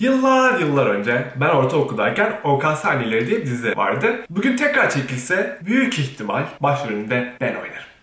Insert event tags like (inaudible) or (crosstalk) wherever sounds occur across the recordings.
Yıllar yıllar önce ben ortaokuldayken OKS Anneleri diye bir dizi vardı. Bugün tekrar çekilse büyük ihtimal başrolünde ben oynarım.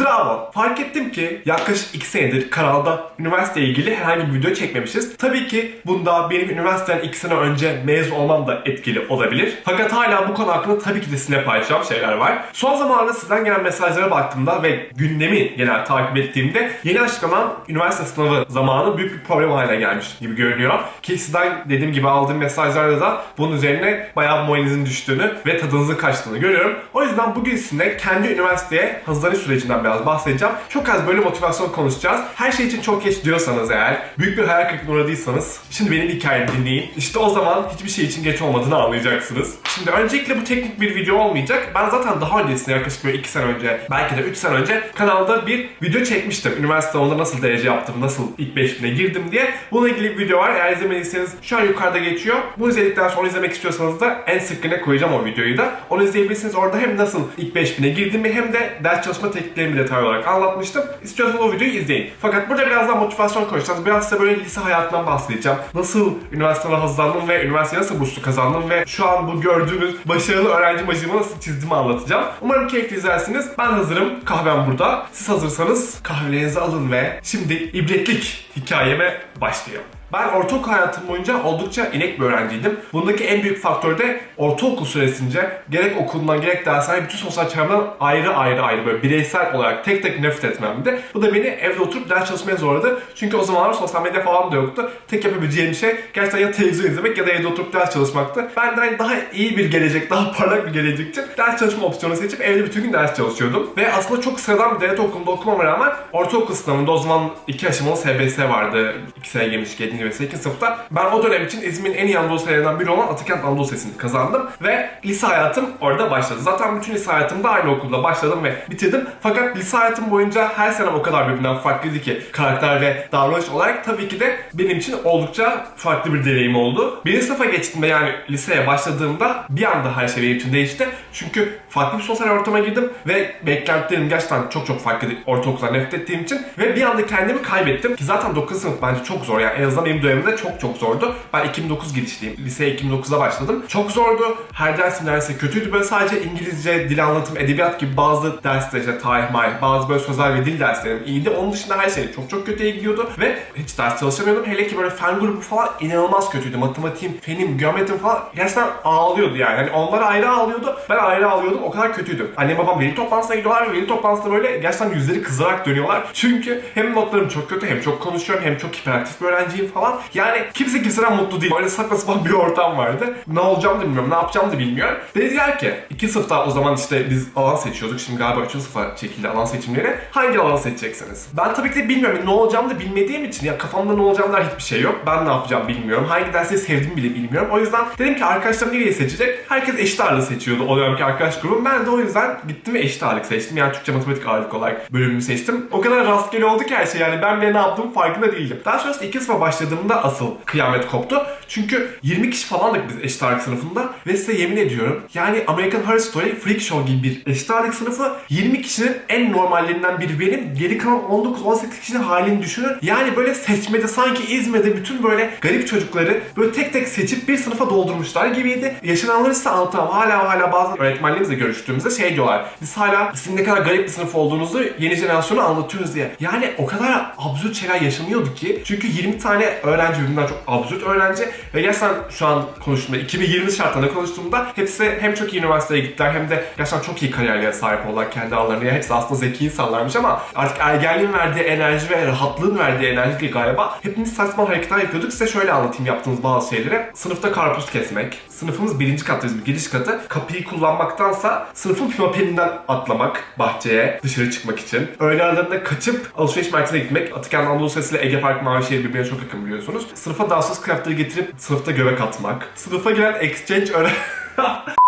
Bravo. Fark ettim ki yaklaşık 2 senedir kanalda üniversiteyle ilgili herhangi bir video çekmemişiz. Tabii ki bunda benim üniversiteden 2 sene önce mezun olmam da etkili olabilir. Fakat hala bu konu hakkında tabii ki de sizinle paylaşacağım şeyler var. Son zamanlarda sizden gelen mesajlara baktığımda ve gündemi genel takip ettiğimde yeni açıklanan üniversite sınavı zamanı büyük bir problem haline gelmiş gibi görünüyor. Ki sizden dediğim gibi aldığım mesajlarda da bunun üzerine bayağı moralinizin düştüğünü ve tadınızın kaçtığını görüyorum. O yüzden bugün sizinle kendi üniversiteye hazırlanış sürecinden biraz bahsedeceğim. Çok az böyle motivasyon konuşacağız. Her şey için çok geç diyorsanız eğer, büyük bir hayal kırıklığına uğradıysanız, şimdi benim hikayemi dinleyin. İşte o zaman hiçbir şey için geç olmadığını anlayacaksınız. Şimdi öncelikle bu teknik bir video olmayacak. Ben zaten daha öncesinde yaklaşık böyle 2 sene önce, belki de 3 sene önce kanalda bir video çekmiştim. Üniversite onda nasıl derece yaptım, nasıl ilk 5000'e girdim diye. Bununla ilgili bir video var. Eğer izlemediyseniz şu an yukarıda geçiyor. Bu izledikten sonra izlemek istiyorsanız da en sıkkına koyacağım o videoyu da. Onu izleyebilirsiniz. Orada hem nasıl ilk 5000'e girdiğimi hem de ders çalışma tekniklerimi detaylı olarak anlatmıştım. İstiyorsanız o videoyu izleyin. Fakat burada biraz daha motivasyon konuşacağız. Biraz size böyle lise hayatından bahsedeceğim. Nasıl üniversiteye hazırlandım ve üniversiteye nasıl burslu kazandım ve şu an bu gördüğünüz başarılı öğrenci majımı nasıl çizdiğimi anlatacağım. Umarım keyifli izlersiniz. Ben hazırım. Kahvem burada. Siz hazırsanız kahvelerinizi alın ve şimdi ibretlik hikayeme başlayalım. Ben ortaokul hayatım boyunca oldukça inek bir öğrenciydim. Bundaki en büyük faktör de ortaokul süresince gerek okulundan gerek dershane bütün sosyal çevremden ayrı ayrı ayrı böyle bireysel olarak tek tek nefret etmemdi. Bu da beni evde oturup ders çalışmaya zorladı. Çünkü o zamanlar sosyal medya falan da yoktu. Tek yapabileceğim şey gerçekten ya televizyon izlemek ya da evde oturup ders çalışmaktı. Ben de hani daha iyi bir gelecek, daha parlak bir gelecek için ders çalışma opsiyonu seçip evde bütün gün ders çalışıyordum. Ve aslında çok sıradan bir devlet okulunda okumama rağmen ortaokul sınavında o zaman iki aşamalı SBS vardı. İki sene girmiş 7. ve 8. sınıfta. Ben o dönem için İzmir'in en iyi Anadolu Liselerinden biri olan Atakent Anadolu Lisesi'ni kazandım. Ve lise hayatım orada başladı. Zaten bütün lise hayatımda aynı okulda başladım ve bitirdim. Fakat lise hayatım boyunca her sene o kadar birbirinden farklıydı ki karakter ve davranış olarak tabii ki de benim için oldukça farklı bir deneyim oldu. Birinci sınıfa geçtiğimde yani liseye başladığımda bir anda her şey benim için değişti. Çünkü farklı bir sosyal ortama girdim ve beklentilerim gerçekten çok çok farklıydı ortaokulda nefret ettiğim için. Ve bir anda kendimi kaybettim ki zaten 9. sınıf bence çok zor yani en azından benim dönemimde çok çok zordu. Ben 2009 girişliyim. Liseye 2009'da başladım. Çok zordu. Her dersim neredeyse kötüydü. Böyle sadece İngilizce, dil anlatım, edebiyat gibi bazı dersler işte tarih, marih, bazı böyle sözel ve dil derslerim iyiydi. Onun dışında her şey çok çok kötüye gidiyordu ve hiç ders çalışamıyordum. Hele ki böyle fen grubu falan inanılmaz kötüydü. Matematiğim, fenim, geometrim falan gerçekten ağlıyordu yani. Hani onlar ayrı ağlıyordu. Ben ayrı ağlıyordum. O kadar kötüydü. Annem babam veli toplantısına gidiyorlar ve veli toplantısında böyle gerçekten yüzleri kızarak dönüyorlar. Çünkü hem notlarım çok kötü hem çok konuşuyorum hem çok hiperaktif bir öğrenciyim falan. Yani kimse kimseden mutlu değil. Böyle saçma sapan bir ortam vardı. Ne olacağımı da bilmiyorum, ne yapacağımı da bilmiyorum. Dediler ki, iki sınıfta o zaman işte biz alan seçiyorduk. Şimdi galiba üçüncü sınıfa çekildi alan seçimleri. Hangi alanı seçeceksiniz? Ben tabii ki de bilmiyorum. Ne olacağımı da bilmediğim için ya kafamda ne olacağımı dair hiçbir şey yok. Ben ne yapacağımı bilmiyorum. Hangi dersleri sevdiğimi bile bilmiyorum. O yüzden dedim ki arkadaşlarım nereyi seçecek? Herkes eşit ağırlığı seçiyordu o dönemki arkadaş grubum. Ben de o yüzden gittim ve eşit ağırlık seçtim. Yani Türkçe matematik ağırlık olarak bölümümü seçtim. O kadar rastgele oldu ki her şey yani ben bile ne yaptığımı farkında değildim. Daha sonrasında iki sınıfa başladığımda asıl kıyamet koptu. Çünkü 20 kişi falandık biz eşit ağırlık sınıfında ve size yemin ediyorum yani American Horror Story Freak Show gibi bir eşit ağırlık sınıfı 20 kişinin en normallerinden biri benim. Geri kalan 19-18 kişinin halini düşünün. Yani böyle seçmede sanki İzmir'de bütün böyle garip çocukları böyle tek tek seçip bir sınıfa doldurmuşlar gibiydi. Yaşananları size anlatamam. Hala hala bazı öğretmenlerimizle görüştüğümüzde şey diyorlar. Biz hala sizin ne kadar garip bir sınıf olduğunuzu yeni jenerasyona anlatıyoruz diye. Yani o kadar absürt şeyler yaşanıyordu ki. Çünkü 20 tane öğrenci birbirinden çok absürt öğrenci ve gerçekten şu an konuştuğumda 2020 şartlarında konuştuğumda hepsi hem çok iyi üniversiteye gittiler hem de gerçekten çok iyi kariyerlere sahip oldular kendi alanlarında. Yani hepsi aslında zeki insanlarmış ama artık ergenliğin verdiği enerji ve rahatlığın verdiği enerji galiba hepimiz saçma hareketler yapıyorduk. Size şöyle anlatayım yaptığımız bazı şeyleri. Sınıfta karpuz kesmek. Sınıfımız birinci kattayız bir giriş katı. Kapıyı kullanmaktansa sınıfın pimapeninden atlamak bahçeye dışarı çıkmak için. Öğle aralarında kaçıp alışveriş merkezine gitmek. Atıken Anadolu Lisesi ile Ege Park Mavişehir birbirine çok yakın biliyorsunuz. Sınıfa dansöz kıyafetleri getirip sınıfta göbek atmak. Sınıfa giren exchange öğren... (laughs)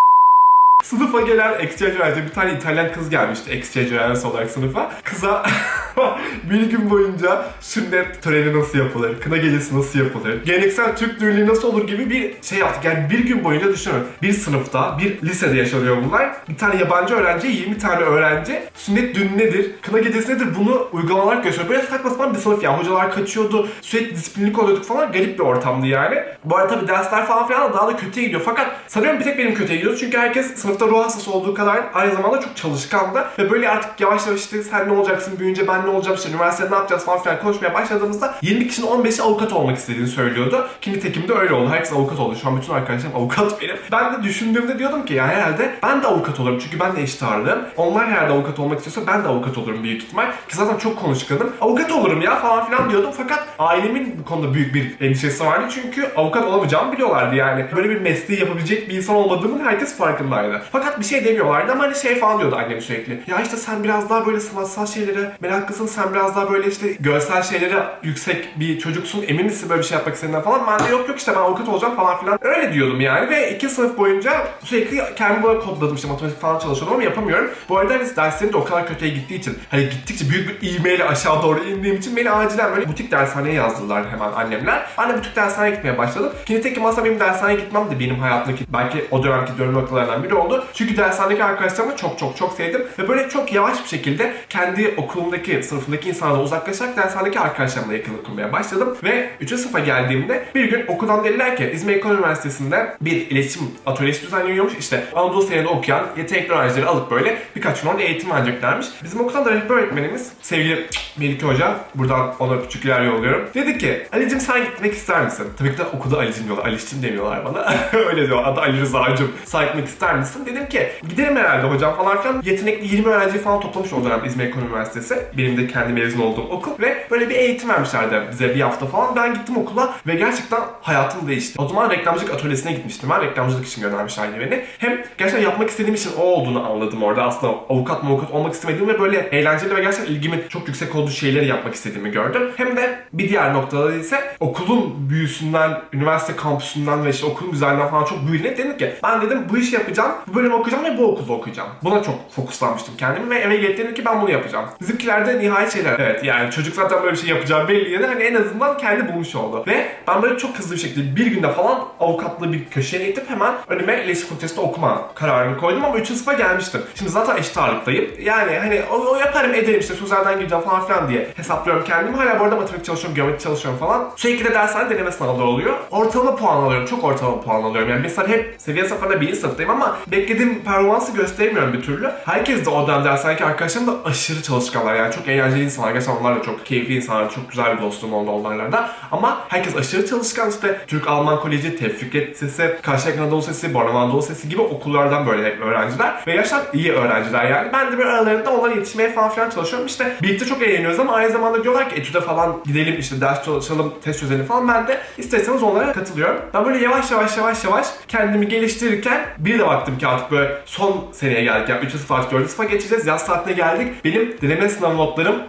Sınıfa gelen exchange öğrenci bir tane İtalyan kız gelmişti exchange öğrencisi olarak sınıfa. Kıza (laughs) (laughs) bir gün boyunca sünnet töreni nasıl yapılır, kına gecesi nasıl yapılır, geleneksel Türk düğünü nasıl olur gibi bir şey yaptık. Yani bir gün boyunca düşünün. Bir sınıfta, bir lisede yaşanıyor bunlar. Bir tane yabancı öğrenci, 20 tane öğrenci sünnet düğünü nedir, kına gecesi nedir bunu uygulamalar gösteriyor. Böyle saçma sapan bir sınıf ya. Hocalar kaçıyordu, sürekli disiplinlik oluyorduk falan. Garip bir ortamdı yani. Bu arada tabii dersler falan filan da daha da kötüye gidiyor. Fakat sanıyorum bir tek benim kötüye gidiyor. Çünkü herkes sınıfta ruh hastası olduğu kadar aynı zamanda çok çalışkandı. Ve böyle artık yavaş yavaş işte sen ne olacaksın büyüyünce ben ne olacağım işte üniversitede ne yapacağız falan filan konuşmaya başladığımızda 20 kişinin 15'i avukat olmak istediğini söylüyordu. Ki nitekim de öyle oldu. Herkes avukat oldu. Şu an bütün arkadaşlarım avukat benim. Ben de düşündüğümde diyordum ki ya herhalde ben de avukat olurum. Çünkü ben de eşit ağırlığım. Onlar herhalde avukat olmak istiyorsa ben de avukat olurum büyük ihtimal. Ki zaten çok konuşkanım. Avukat olurum ya falan filan diyordum. Fakat ailemin bu konuda büyük bir endişesi vardı. Çünkü avukat olamayacağımı biliyorlardı yani. Böyle bir mesleği yapabilecek bir insan olmadığımın herkes farkındaydı. Fakat bir şey demiyorlardı ama hani şey falan diyordu annem sürekli. Ya işte sen biraz daha böyle sanatsal şeylere meraklısın. Sen biraz daha böyle işte görsel şeylere yüksek bir çocuksun. Emin misin böyle bir şey yapmak istediğinden falan. Ben de yok yok işte ben avukat olacağım falan filan. Öyle diyordum yani ve iki sınıf boyunca sürekli kendimi böyle kodladım işte matematik falan çalışıyordum ama yapamıyorum. Bu arada hani derslerim de o kadar kötüye gittiği için hani gittikçe büyük bir ivmeyle aşağı doğru indiğim için beni acilen böyle butik dershaneye yazdılar hemen annemler. De butik dershaneye gitmeye başladım. Ki nitekim aslında benim dershaneye gitmem de benim hayatımdaki belki o dönemki dönüm noktalarından biri oldu. Çünkü dershanedeki arkadaşlarımı çok çok çok sevdim ve böyle çok yavaş bir şekilde kendi okulumdaki, sınıfındaki insanlardan uzaklaşarak dershanedeki arkadaşlarımla yakınlık kurmaya başladım. Ve 3. sınıfa geldiğimde bir gün okuldan dediler ki İzmir Ekonomi Üniversitesi'nde bir iletişim atölyesi düzenleniyormuş. İşte Anadolu Sene'de okuyan yetenekli öğrencileri alıp böyle birkaç gün orada eğitim vereceklermiş. Bizim okuldan da rehber öğretmenimiz sevgili Melike Hoca, buradan ona küçükler yolluyorum. Dedi ki Ali'cim sen gitmek ister misin? Tabii ki de okulda Ali'cim diyorlar. Ali'cim demiyorlar bana. (laughs) Öyle diyor. Adı Ali Rıza'cım. Sen gitmek ister misin? Dedim ki giderim herhalde hocam falan filan. Yetenekli 20 öğrenci falan toplamış o dönem İzmir Ekonomi Üniversitesi. Benim de kendi mezun olduğum okul. Ve böyle bir eğitim vermişlerdi bize bir hafta falan. Ben gittim okula ve gerçekten hayatım değişti. O zaman reklamcılık atölyesine gitmiştim ben. Reklamcılık için göndermişlerdi beni. Hem gerçekten yapmak istediğim için o olduğunu anladım orada. Aslında avukat avukat olmak istemediğim ve böyle eğlenceli ve gerçekten ilgimin çok yüksek olduğu şeyleri yapmak istediğimi gördüm. Hem de bir diğer noktada ise okulun büyüsünden, üniversite kampüsünden ve işte okulun güzelliğinden falan çok büyüyerek dedim ki ben dedim bu işi yapacağım, bu bölümü okuyacağım ve bu okulda okuyacağım. Buna çok fokuslanmıştım kendimi ve eve gelip dedim ki ben bunu yapacağım. Bizimkiler de nihayet şeyler. Evet yani çocuk zaten böyle bir şey yapacağı belliydi. Hani en azından kendi bulmuş oldu. Ve ben böyle çok hızlı bir şekilde bir günde falan avukatlığı bir köşeye itip hemen önüme iletişim fakültesinde okuma kararını koydum ama 3. sınıfa gelmiştim. Şimdi zaten eşit ağırlıktayım. Yani hani o, o yaparım ederim işte sözelden gireceğim falan filan diye hesaplıyorum kendimi. Hala bu arada matematik çalışıyorum, geometri çalışıyorum falan. Sürekli de dershane deneme sınavları oluyor. Ortalama puan alıyorum. Çok ortalama puan alıyorum. Yani mesela hep seviye sıfırda birinci sınıftayım ama beklediğim performansı gösteremiyorum bir türlü. Herkes de o dönem dershanedeki arkadaşlarım da aşırı çalışkanlar. Yani çok eğlenceli insanlar. Gerçekten onlar da çok keyifli insanlar. Çok güzel bir dostluğum oldu onlarla da. Ama herkes aşırı çalışkan işte. Türk-Alman Koleji, Tevfiket Sesi, Karşıyaka Anadolu Sesi, Bornova Anadolu Sesi gibi okullardan böyle hep öğrenciler. Ve gerçekten iyi öğrenciler yani. Ben de bir aralarında onlara yetişmeye falan filan çalışıyorum. İşte birlikte çok eğleniyoruz ama aynı zamanda diyorlar ki etüde falan gidelim işte ders çalışalım, test çözelim falan. Ben de isterseniz onlara katılıyorum. Ben böyle yavaş yavaş yavaş yavaş kendimi geliştirirken bir de baktım ki artık böyle son seneye geldik. Yani 3. sınıf artık 4. sınıfa geçeceğiz. Yaz tatiline geldik. Benim deneme sınav notlarım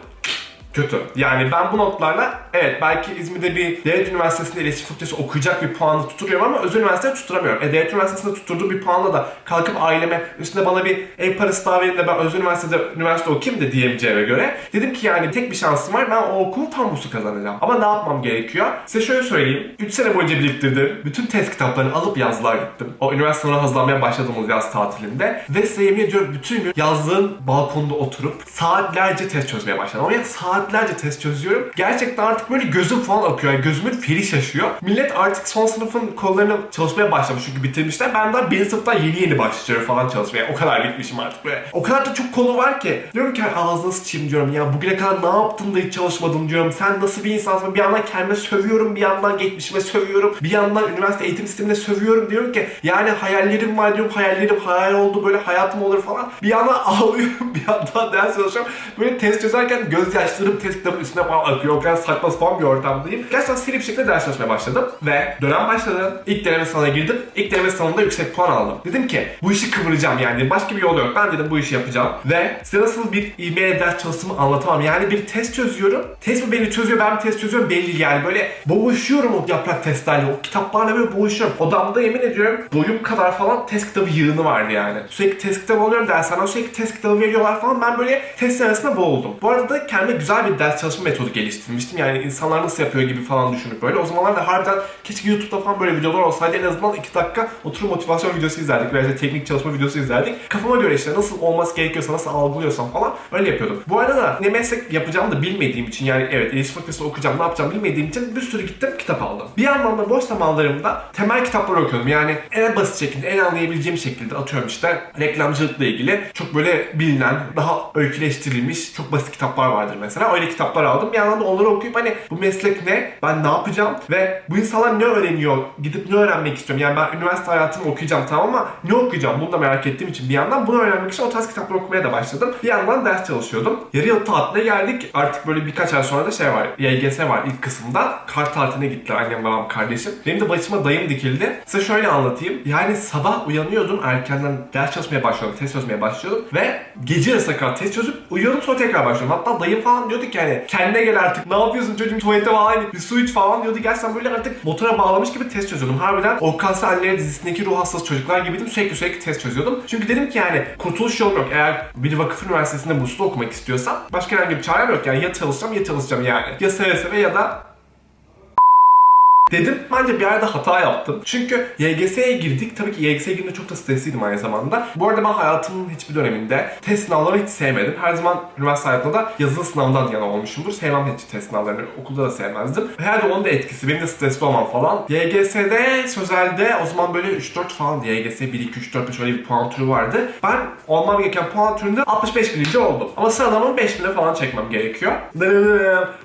kötü. Yani ben bu notlarla evet belki İzmir'de bir devlet üniversitesinde iletişim fakültesi okuyacak bir puanı tutturuyorum ama özel üniversitede tutturamıyorum. E devlet üniversitesinde tutturduğu bir puanla da kalkıp aileme üstüne bana bir ev parası daha verip de ben özel üniversitede üniversite okuyayım da diyemeyeceğime göre dedim ki yani tek bir şansım var ben o okulu tam burslu kazanacağım. Ama ne yapmam gerekiyor? Size şöyle söyleyeyim. 3 sene boyunca biriktirdim. Bütün test kitaplarını alıp yazlığa gittim. O üniversite sınavına hazırlanmaya başladığımız yaz tatilinde. Ve size yemin ediyorum bütün gün yazlığın balkonda oturup saatlerce test çözmeye başladım. Ama yani saatlerce test çözüyorum. Gerçekten artık böyle gözüm falan akıyor. Yani gözümün feri şaşıyor. Millet artık son sınıfın kollarını çalışmaya başlamış çünkü bitirmişler. Ben daha birinci sınıftan yeni yeni başlıyorum falan çalışmaya. O kadar bitmişim artık böyle. O kadar da çok konu var ki. Diyorum ki ağzına sıçayım diyorum ya. Bugüne kadar ne yaptın da hiç çalışmadın diyorum. Sen nasıl bir insansın? Bir yandan kendime sövüyorum. Bir yandan geçmişime sövüyorum. Bir yandan üniversite eğitim sistemine sövüyorum. Diyorum ki yani hayallerim var diyorum. Hayallerim hayal oldu. Böyle hayatım olur falan. Bir yandan (laughs) ağlıyorum. Bir yandan ders çalışıyorum. Böyle test çözerken gözyaşlarım test kitabın üstüne falan akıyor. O kadar saçma falan bir ortamdayım. Gerçekten seri bir şekilde ders çalışmaya başladım. Ve dönem başladı. İlk deneme sınavına girdim. İlk deneme sınavında yüksek puan aldım. Dedim ki bu işi kıvıracağım yani. Başka bir yol yok. Ben dedim bu işi yapacağım. Ve size nasıl bir ivmeyle ders çalıştığımı anlatamam. Yani bir test çözüyorum. Test mi beni çözüyor ben mi test çözüyorum belli yani. Böyle boğuşuyorum o yaprak testlerle. O kitaplarla böyle boğuşuyorum. Odamda yemin ediyorum boyum kadar falan test kitabı yığını vardı yani. Sürekli test kitabı alıyorum dershaneden sürekli test kitabı veriyorlar falan. Ben böyle test arasında boğuldum. Bu arada da kendime güzel bir ders çalışma metodu geliştirmiştim. Yani insanlar nasıl yapıyor gibi falan düşünüp böyle. O zamanlar da harbiden keşke YouTube'da falan böyle videolar olsaydı en azından 2 dakika oturup motivasyon videosu izlerdik. Veya işte teknik çalışma videosu izlerdik. Kafama göre işte nasıl olması gerekiyorsa, nasıl algılıyorsam falan öyle yapıyordum. Bu arada da ne meslek yapacağımı da bilmediğim için yani evet iletişim fakültesi okuyacağım ne yapacağım bilmediğim için bir sürü gittim kitap aldım. Bir yandan da boş zamanlarımda temel kitaplar okuyordum. Yani en basit şekilde, en anlayabileceğim şekilde atıyorum işte reklamcılıkla ilgili çok böyle bilinen, daha öyküleştirilmiş çok basit kitaplar vardır mesela. Öyle kitaplar aldım. Bir yandan da onları okuyup hani bu meslek ne, ben ne yapacağım ve bu insanlar ne öğreniyor, gidip ne öğrenmek istiyorum. Yani ben üniversite hayatımı okuyacağım tamam ama ne okuyacağım bunu da merak ettiğim için bir yandan bunu öğrenmek için o tarz kitaplar okumaya da başladım. Bir yandan ders çalışıyordum. Yarı yıl tatiline geldik. Artık böyle birkaç ay sonra da şey var. YGS var ilk kısımda. Kar tatiline gittiler annem babam kardeşim. Benim de başıma dayım dikildi. Size şöyle anlatayım. Yani sabah uyanıyordum erkenden ders çalışmaya başlıyordum. Test çözmeye başlıyordum. Ve gece yarısına kadar test çözüp uyuyordum sonra tekrar başlıyordum. Hatta dayım falan diyordu ki hani kendine gel artık ne yapıyorsun çocuğum tuvalete falan bir su iç falan diyordu. Gerçekten böyle artık motora bağlamış gibi test çözüyordum. Harbiden Orkan Anneleri dizisindeki ruh hastası çocuklar gibiydim. Sürekli sürekli test çözüyordum. Çünkü dedim ki yani kurtuluş yolum yok. Eğer bir vakıf üniversitesinde burslu okumak istiyorsam başka herhangi bir çarem yok. Yani ya çalışacağım ya çalışacağım yani. Ya seve seve ya da Dedim bence bir yerde hata yaptım. Çünkü YGS'ye girdik. Tabii ki YGS'ye girdiğimde çok da stresliydim aynı zamanda. Bu arada ben hayatımın hiçbir döneminde test sınavlarını hiç sevmedim. Her zaman üniversite hayatında da yazılı sınavından yana olmuşumdur. Sevmem hiç test sınavlarını. Okulda da sevmezdim. Herhalde onun da etkisi. Benim de stresli olmam falan. YGS'de, sözelde o zaman böyle 3-4 falan YGS 1, 2, 3, 4, 5 öyle bir puan türü vardı. Ben olmam gereken puan türünde 65 bininci oldum. Ama sıralamamı 5000'e falan çekmem gerekiyor.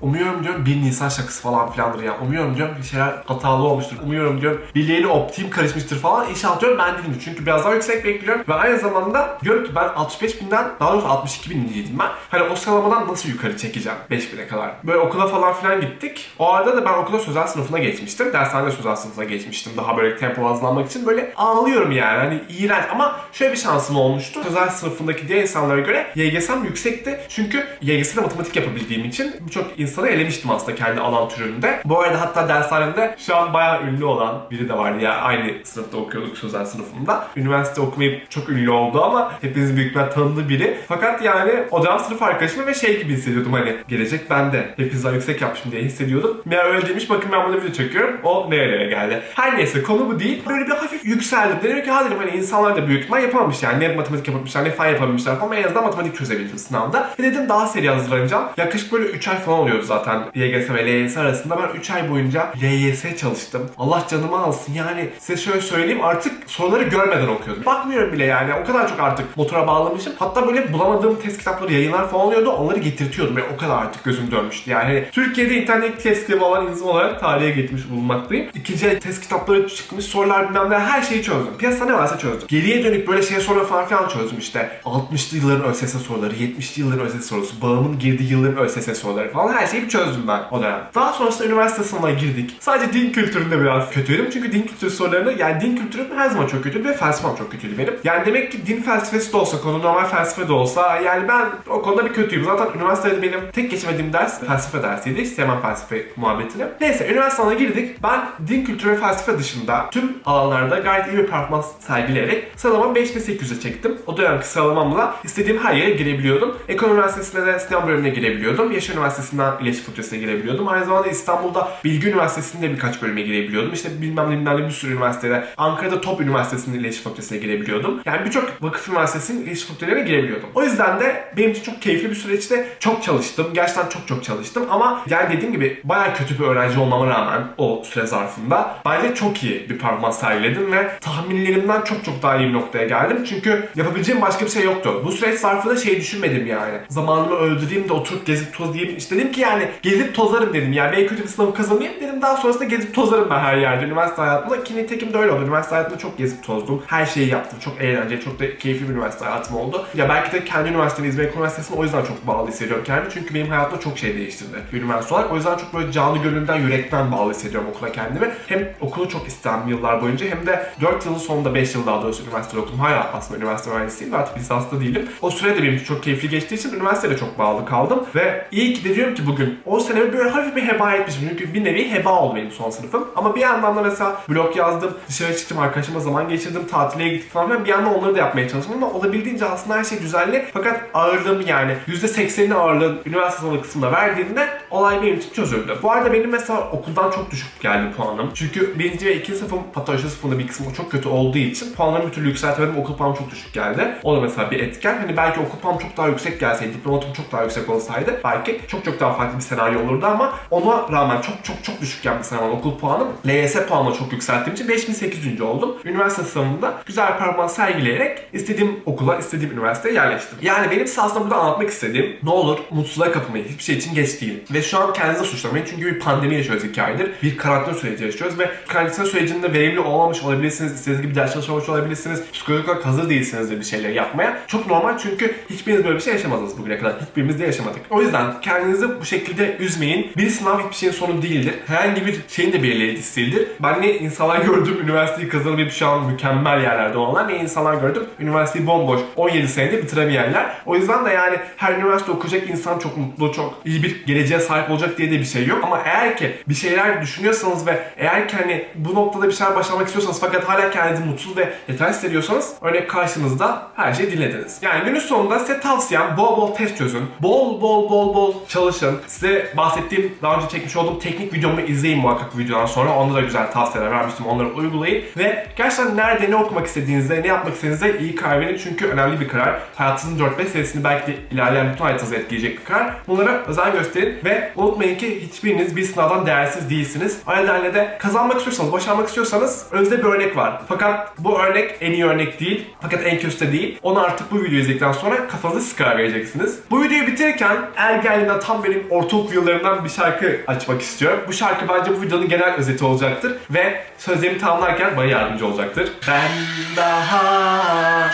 Umuyorum diyorum 1 Nisan şakası falan filandır ya. Umuyorum diyorum bir şeyler hatalı olmuştur. Umuyorum diyorum bileğine optim karışmıştır falan. İnşallah diyorum ben değilim. Çünkü biraz daha yüksek bekliyorum. Ve aynı zamanda diyorum ki ben 65 binden daha doğrusu 62 bininciydim ben. Hani o sıralamadan nasıl yukarı çekeceğim 5000'e kadar. Böyle okula falan filan gittik. O arada da ben okula sözel sınıfına geçmiştim. Dershanede sözel sınıfına geçmiştim. Daha böyle tempo hızlanmak için böyle ağlıyorum yani. Hani iğrenç ama şöyle bir şansım olmuştu. Sözel sınıfındaki diğer insanlara göre YGS'm yüksekti. Çünkü YGS'de matematik yapabildiğim için birçok insanı elemiştim aslında kendi alan türünde. Bu arada hatta dershanemde şu an bayağı ünlü olan biri de vardı ya aynı sınıfta okuyorduk sözel sınıfında. Üniversite okumayıp çok ünlü oldu ama hepinizin büyük ihtimal tanıdığı biri. Fakat yani o dönem sınıf arkadaşım ve şey gibi hissediyordum hani gelecek ben de hepinizden yüksek yapmışım diye hissediyordum. Meğer öyle demiş bakın ben burada video çekiyorum. O nereye geldi. Her neyse konu bu değil. Böyle bir hafif yükseldim. Dedim ki ha dedim hani insanlar da büyük ihtimal yapamamış yani. Ne matematik yapamışlar ne fen yapamışlar ama en azından matematik çözebildim sınavda. Ve dedim daha seri hazırlanacağım. Yaklaşık böyle 3 ay falan oluyordu zaten YGS ve LYS arasında. Ben 3 ay boyunca LYS çalıştım. Allah canımı alsın yani size şöyle söyleyeyim artık soruları görmeden okuyordum. Bakmıyorum bile yani o kadar çok artık motora bağlamışım. Hatta böyle bulamadığım test kitapları yayınlar falan oluyordu onları getirtiyordum. ve o kadar artık gözüm dönmüştü yani. Türkiye'de internet test kitabı alan insan olarak tarihe geçmiş bulunmaktayım. İkinci test kitapları çıkmış sorular bilmem ne her şeyi çözdüm. Piyasada ne varsa çözdüm. Geriye dönük böyle şey soruları falan filan çözdüm işte. 60'lı yılların ÖSS soruları, 70'li yılların ÖSS sorusu, bağımın girdiği yılların ÖSS soruları falan her şeyi bir çözdüm ben o dönem. Daha sonrasında üniversite sınavına girdik. Sadece din kültüründe biraz kötüydüm. Çünkü din kültürü sorularını yani din kültürüm her zaman çok kötüydü ve felsefem çok kötüydü benim. Yani demek ki din felsefesi de olsa konu normal felsefe de olsa yani ben o konuda bir kötüyüm. Zaten üniversitede benim tek geçemediğim ders felsefe dersiydi. Hiç felsefe muhabbetini. Neyse üniversite sınavına girdik. Ben din kültürü ve felsefe dışında tüm alanlarda gayet iyi bir performans sergileyerek sıralamamı 5800'e çektim. O dönemki sıralamamla istediğim her yere girebiliyordum. Ekonomi Üniversitesi'nde de sinema bölümüne girebiliyordum. Yaşar Üniversitesi'nden İletişim Fakültesi'ne girebiliyordum. Aynı zamanda İstanbul'da Bilgi Üniversitesi'nde birkaç bölüme girebiliyordum. İşte bilmem ne bilmem ne bir sürü üniversitede. Ankara'da Top Üniversitesi'nin İletişim Fakültesi'ne girebiliyordum. Yani birçok vakıf üniversitesinin İletişim Fakültelerine girebiliyordum. O yüzden de benim için çok keyifli bir süreçte çok çalıştım. Gerçekten çok çok çalıştım ama yani dediğim gibi bayağı kötü bir öğrenci olmama rağmen o süre zarfında bence çok iyi bir performans sergiledim ve tahminlerimden çok çok daha iyi bir noktaya geldim. Çünkü yapabileceğim başka bir şey yoktu. Bu süreç zarfında şey düşünmedim yani. Zamanımı öldüreyim de oturup gezip tozayım. İşte dedim ki yani gezip tozarım dedim. Yani belki kötü bir sınavı kazanayım dedim. Daha sonra sonrasında gezip tozarım ben her yerde üniversite hayatımda. Ki nitekim de öyle oldu. Üniversite hayatımda çok gezip tozdum. Her şeyi yaptım. Çok eğlenceli, çok da keyifli bir üniversite hayatım oldu. Ya belki de kendi üniversitemi İzmir Ekonomi Üniversitesi'ne o yüzden çok bağlı hissediyorum kendimi. Çünkü benim hayatımda çok şey değiştirdi bir üniversite olarak. O yüzden çok böyle canlı gönülden, yürekten bağlı hissediyorum okula kendimi. Hem okulu çok istedim yıllar boyunca hem de 4 yılın sonunda 5 yıl daha doğrusu üniversite okudum. Hala aslında üniversite öğrencisiyim ve artık lisanslı değilim. O süre de benim çok keyifli geçtiği için üniversitede çok bağlı kaldım. Ve iyi ki de diyorum ki bugün o senemi böyle hafif bir heba etmişim. Çünkü bir nevi heba oldu benim son sınıfım. Ama bir yandan da mesela blog yazdım, dışarı çıktım, arkadaşımla zaman geçirdim, tatile gittik falan filan. Bir yandan onları da yapmaya çalıştım ama olabildiğince aslında her şey düzenli. Fakat ağırlığım yani %80'ini ağırlığın üniversite sınavı kısmında verdiğinde olay benim için çözüldü. Bu arada benim mesela okuldan çok düşük geldi puanım. Çünkü birinci ve ikinci sınıfım patoloji sınıfında bir kısmı çok kötü olduğu için puanlarımı bir türlü yükseltemedim. Okul puanım çok düşük geldi. O da mesela bir etken. Hani belki okul puanım çok daha yüksek gelseydi, diplomatum çok daha yüksek olsaydı belki çok çok daha farklı bir senaryo olurdu ama ona rağmen çok çok çok düşük gelmiş sınavım okul puanım. LYS puanımı çok yükselttiğim için 5800. oldum. Üniversite sınavında güzel performans sergileyerek istediğim okula, istediğim üniversiteye yerleştim. Yani benim size aslında burada anlatmak istediğim ne olur mutsuzluğa kapılmayın. Hiçbir şey için geç değil. Ve şu an kendinizi suçlamayın çünkü bir pandemi yaşıyoruz iki aydır. Bir karantina süreci yaşıyoruz ve karantina sürecinde verimli olmamış olabilirsiniz. İstediğiniz gibi ders çalışmamış olabilirsiniz. Psikolojik olarak hazır değilsiniz de bir şeyler yapmaya. Çok normal çünkü hiçbiriniz böyle bir şey yaşamadınız bugüne kadar. Hiçbirimiz de yaşamadık. O yüzden kendinizi bu şekilde üzmeyin. Bir sınav hiçbir şeyin sonu değildir. Herhangi bir şeyin de belirleyicisi değildir. Ben ne insanlar gördüm üniversiteyi kazanamayıp şu an mükemmel yerlerde olanlar ne insanlar gördüm üniversiteyi bomboş 17 senede bitiremeyenler. O yüzden de yani her üniversite okuyacak insan çok mutlu, çok iyi bir geleceğe sahip olacak diye de bir şey yok. Ama eğer ki bir şeyler düşünüyorsanız ve eğer ki hani bu noktada bir şeyler başlamak istiyorsanız fakat hala kendinizi mutsuz ve yetersiz hissediyorsanız örnek karşınızda her şeyi dinlediniz. Yani günün sonunda size tavsiyem bol bol test çözün. Bol bol bol bol çalışın. Size bahsettiğim daha önce çekmiş olduğum teknik videomu izleyin muhakkak videodan sonra. Onda da güzel tavsiyeler vermiştim. Onları uygulayın. Ve gerçekten nerede ne okumak istediğinizde, ne yapmak istediğinizde iyi karar verin. Çünkü önemli bir karar. Hayatınızın 4-5 senesini belki de ilerleyen bütün hayatınızı etkileyecek bir karar. Bunlara özen gösterin ve unutmayın ki hiçbiriniz bir sınavdan değersiz değilsiniz. O nedenle de kazanmak istiyorsanız, başarmak istiyorsanız önünüzde bir örnek var. Fakat bu örnek en iyi örnek değil. Fakat en kötü de değil. Onu artık bu videoyu izledikten sonra kafanızda siz vereceksiniz. Bu videoyu bitirirken ergenliğimden tam benim ortaokul yıllarımdan bir şarkı açmak istiyorum. Bu şarkı bence bu videonun genel özeti olacaktır ve sözlerimi tamamlarken bana yardımcı olacaktır. Ben daha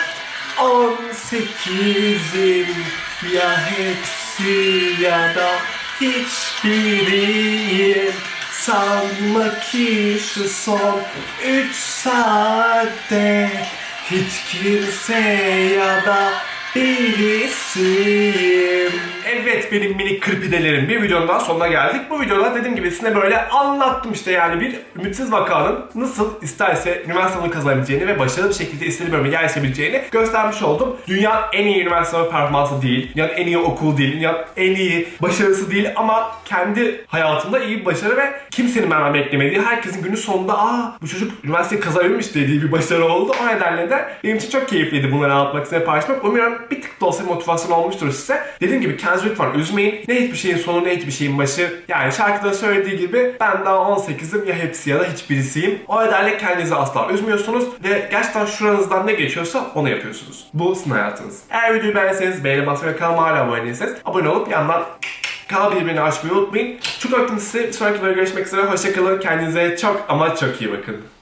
18'im ya hepsi ya da hiçbiriyim Sanma ki şu son 3 saatte hiç kimse ya da birisiyim. Evet benim minik kırpidelerim bir videonun daha sonuna geldik. Bu videoda dediğim gibi size böyle anlattım işte yani bir ümitsiz vakanın nasıl isterse üniversite sınavını kazanabileceğini ve başarılı bir şekilde istediği bölüme yerleşebileceğini göstermiş oldum. Dünyanın en iyi üniversite sınavı performansı değil, dünyanın en iyi okul değil, dünyanın en iyi başarısı değil ama kendi hayatımda iyi bir başarı ve kimsenin benden beklemediği, herkesin günün sonunda aa bu çocuk üniversiteyi kazanabilmiş dediği bir başarı oldu. O nedenle de benim için çok keyifliydi bunları anlatmak, size paylaşmak. Umuyorum bir tık da olsa motivasyon olmuştur size. Dediğim gibi kendinizi lütfen üzmeyin. Ne hiçbir şeyin sonu ne hiçbir şeyin başı. Yani şarkıda söylediği gibi ben daha 18'im ya hepsi ya da hiçbirisiyim. O nedenle kendinizi asla üzmüyorsunuz ve gerçekten şuranızdan ne geçiyorsa onu yapıyorsunuz. Bu sizin hayatınız. Eğer videoyu beğendiyseniz beğeni basmayı ve kanalıma hala abone değilseniz abone olup yandan kanal birbirini açmayı unutmayın. Çok öptüm sizi. Sonraki videoda görüşmek üzere. Hoşçakalın. Kendinize çok ama çok iyi bakın.